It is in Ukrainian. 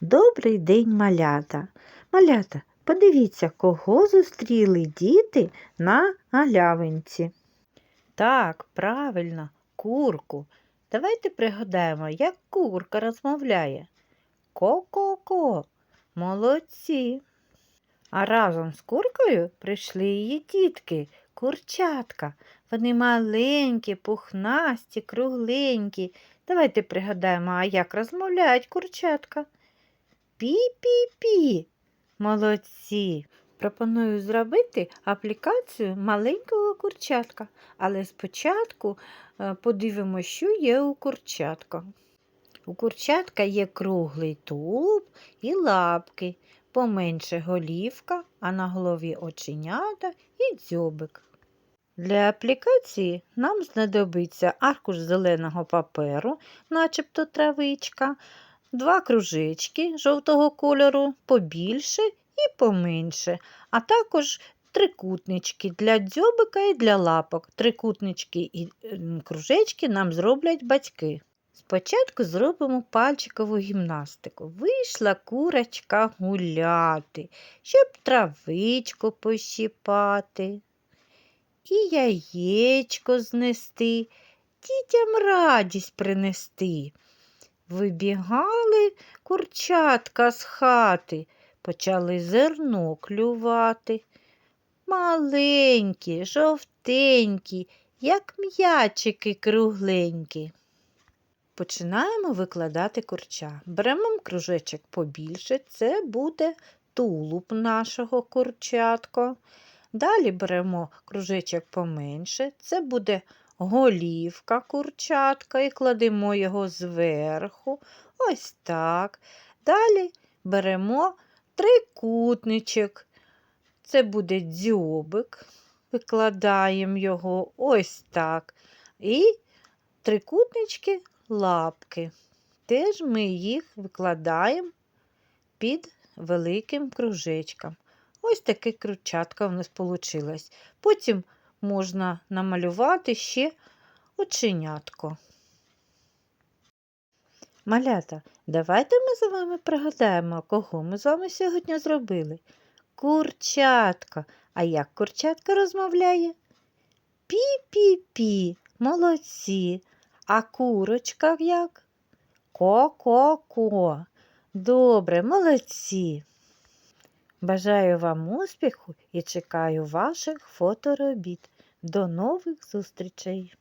Добрий день, малята. Малята, подивіться, кого зустріли діти на галявинці. Так, правильно, курку. Давайте пригадаємо, як курка розмовляє. Ко-ко-ко. Молодці. А разом з куркою прийшли її дітки, курчатка. Вони маленькі, пухнасті, кругленькі. Давайте пригадаємо, а як розмовляють курчатка. Пі-пі-пі. Молодці. Пропоную зробити аплікацію маленького курчатка, але спочатку е, подивимося, що є у курчатка. У курчатка є круглий тулуб і лапки, поменше голівка, а на голові оченята і дзьобик. Для аплікації нам знадобиться аркуш зеленого паперу, начебто травичка, два кружечки жовтого кольору побільше і поменше, а також трикутнички для дзьобика і для лапок. Трикутнички і кружечки нам зроблять батьки. Спочатку зробимо пальчикову гімнастику. Вийшла курочка гуляти, щоб травичку пощипати і яєчко знести, дітям радість принести. Вибігали курчатка з хати, почали зерно клювати. Маленькі, жовтенькі, як м'ячики кругленькі. Починаємо викладати курча. Беремо кружечок побільше, це буде тулуб нашого курчатка. Далі беремо кружечок поменше, це буде голівка курчатка і кладемо його зверху. Ось так. Далі беремо трикутничок. Це буде дзьобик, викладаємо його ось так. І трикутнички лапки. Теж ми їх викладаємо під великим кружечком. Ось таке крючатка в нас вийшло. Потім можна намалювати ще оченятко. Малята, давайте ми з вами пригадаємо, кого ми з вами сьогодні зробили. Курчатка. А як курчатка розмовляє? Пі-пі-пі, молодці. А курочка як? Ко-ко-ко. Добре, молодці. Бажаю вам успіху і чекаю ваших фоторобіт. До нових зустрічей!